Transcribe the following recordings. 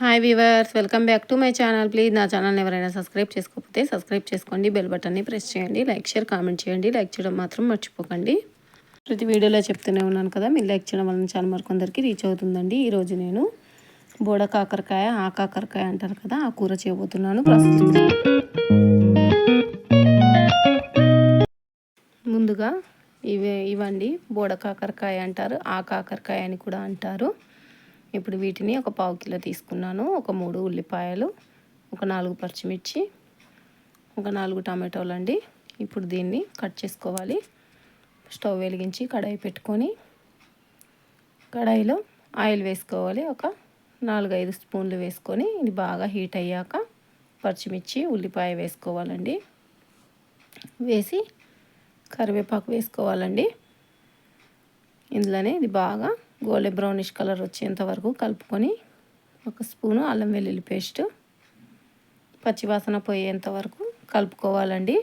Hi viewers welcome back to my channel please నా ఛానల్ని ఎవరైనా సబ్స్క్రైబ్ చేసుకోకపోతే సబ్స్క్రైబ్ చేసుకోండి బెల్ బటన్ని ప్రెస్ చేయండి లైక్ షేర్ కామెంట్ చేయండి. లైక్ చేయడం మాత్రం మర్చిపోకండి. ప్రతి వీడియోలో చెప్తూనే ఉన్నాను కదా మీరు లైక్ చేయడం వల్ల ఛానల్ అందరికీ రీచ్ అవుతుందండి. ఈరోజు నేను బోడ కాకరకాయ ఆ కాకరకాయ అంటారు కదా ఆ కూర చేయబోతున్నాను. ముందుగా ఇవే ఇవ్వండి బోడ కాకరకాయ అంటారు ఆ కాకరకాయ అని కూడా అంటారు. ఇప్పుడు వీటిని ఒక పావు కిలో తీసుకున్నాను. ఒక మూడు ఉల్లిపాయలు ఒక నాలుగు పచ్చిమిర్చి ఒక నాలుగు టమాటోలు అండి. ఇప్పుడు దీన్ని కట్ చేసుకోవాలి. స్టవ్ వెలిగించి కడాయి పెట్టుకొని కడాయిలో ఆయిల్ వేసుకోవాలి. ఒక నాలుగైదు స్పూన్లు వేసుకొని ఇది బాగా హీట్ అయ్యాక పచ్చిమిర్చి ఉల్లిపాయ వేసుకోవాలండి. వేసి కరివేపాకు వేసుకోవాలండి. ఇందులోనే ఇది బాగా గోల్డ్ బ్రౌనిష్ కలర్ వచ్చేంత వరకు కలుపుకొని ఒక స్పూను అల్లం వెల్లుల్లి పేస్ట్ పచ్చివాసన పోయేంత వరకు కలుపుకోవాలండి.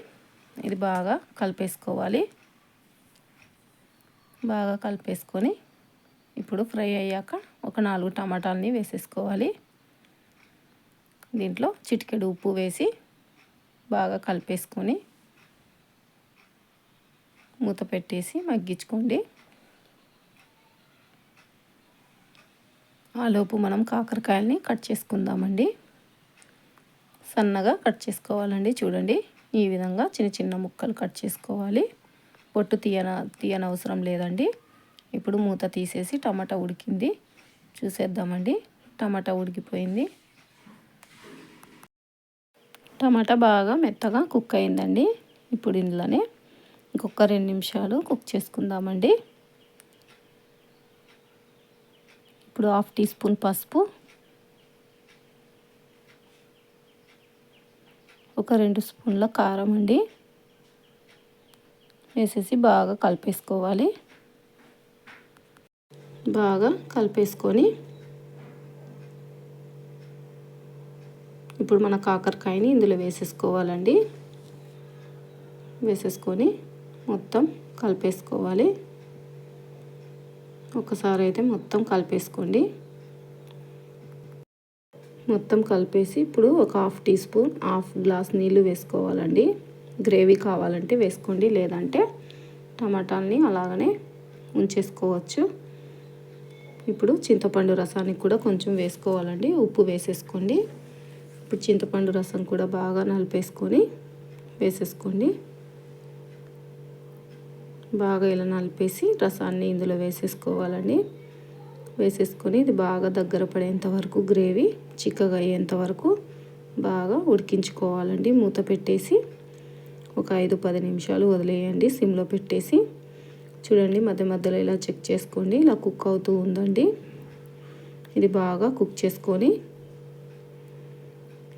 ఇది బాగా కలిపేసుకోవాలి. బాగా కలిపేసుకొని ఇప్పుడు ఫ్రై అయ్యాక ఒక నాలుగు టమాటాలని వేసేసుకోవాలి. దీంట్లో చిటికెడు ఉప్పు వేసి బాగా కలిపేసుకొని మూత పెట్టేసి మగ్గించుకోండి. ఆలోపు మనం కాకరకాయలని కట్ చేసుకుందామండి. సన్నగా కట్ చేసుకోవాలండి చూడండి. ఈ విధంగా చిన్న చిన్న ముక్కలు కట్ చేసుకోవాలి. పొట్టు తీయన తీయనవసరం లేదండి. ఇప్పుడు మూత తీసేసి టమాటా ఉడికింది. చూసేద్దామండి. టమాటా ఉడికిపోయింది. టమాటా బాగా మెత్తగా కుక్ అయిందండి. ఇప్పుడు ఇందులోనే ఇంకొక రెండు నిమిషాలు కుక్ చేసుకుందామండి. ఇప్పుడు హాఫ్ టీ స్పూన్ పసుపు. ఒక రెండు స్పూన్ల కారం అండి. వేసేసి బాగా కలిపేసుకోవాలి. బాగా కలిపేసుకొని ఇప్పుడు మన కాకరకాయని ఇందులో వేసేసుకోవాలండి. వేసేసుకొని మొత్తం కలిపేసుకోవాలి. ఒకసారి అయితే మొత్తం కలిపేసుకోండి. మొత్తం కలిపేసి ఇప్పుడు ఒక half teaspoon half glass నీళ్ళు వేసుకోవాలండి. గ్రేవీ కావాలంటే వేసుకోండి లేదంటే టమాటాలని అలాగనే ఉంచేసుకోవచ్చు. ఇప్పుడు చింతపండు రసానికి కూడా కొంచెం వేసుకోవాలండి ఉప్పు వేసేసుకోండి. ఇప్పుడు చింతపండు రసం కూడా బాగా నలిపేసుకొని వేసేసుకోండి. బాగా ఇలా నలిపేసి రసాన్ని ఇందులో వేసేసుకోవాలండి. వేసేసుకొని ఇది బాగా దగ్గర పడేంత వరకు గ్రేవీ చిక్కగా అయ్యేంత వరకు బాగా ఉడికించుకోవాలండి. మూత పెట్టేసి ఒక ఐదు పది నిమిషాలు వదిలేయండి. సిమ్లో పెట్టేసి చూడండి మధ్య మధ్యలో ఇలా చెక్ చేసుకోండి. ఇలా కుక్ అవుతూ ఉందండి. ఇది బాగా కుక్ చేసుకొని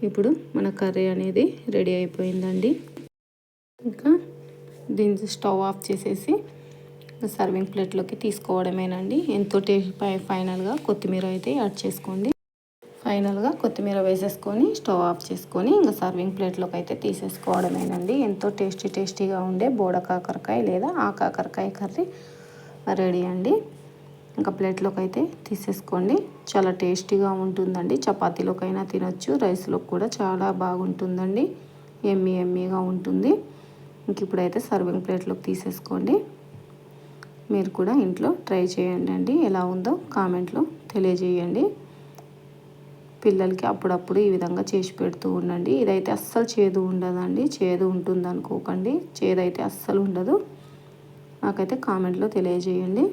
ఇప్పుడు మన కర్రీ అనేది రెడీ అయిపోయిందండి. ఇంకా దీన్ని స్టవ్ ఆఫ్ చేసేసి సర్వింగ్ ప్లేట్లోకి తీసుకోవడమేనండి. ఎంతో టేస్ట్ ఫైనల్గా కొత్తిమీర అయితే యాడ్ చేసుకోండి. ఫైనల్గా కొత్తిమీర వేసేసుకొని స్టవ్ ఆఫ్ చేసుకొని ఇంకా సర్వింగ్ ప్లేట్లోకి అయితే తీసేసుకోవడమేనండి. ఎంతో టేస్టీ టేస్టీగా ఉండే బోడ కాకరకాయ లేదా ఆ కాకరకాయ కర్రీ రెడీ అండి. ఇంకా ప్లేట్లోకి అయితే తీసేసుకోండి. చాలా టేస్టీగా ఉంటుందండి. చపాతీలోకైనా తినొచ్చు రైస్లో కూడా చాలా బాగుంటుందండి. ఎమ్మీ ఎమ్మీగా ఉంటుంది. ఇంక ఇప్పుడైతే సర్వింగ్ ప్లేట్లోకి తీసేసుకోండి. మీరు కూడా ఇంట్లో ట్రై చేయండి అండి. ఎలా ఉందో కామెంట్లో తెలియజేయండి. పిల్లలకి అప్పుడప్పుడు ఈ విధంగా చేసి పెడుతూ ఉండండి. ఇదైతే అస్సలు చేదు ఉండదండి. చేదు ఉంటుంది అనుకోకండి చేదైతే అస్సలు ఉండదు. నాకైతే కామెంట్లో తెలియజేయండి.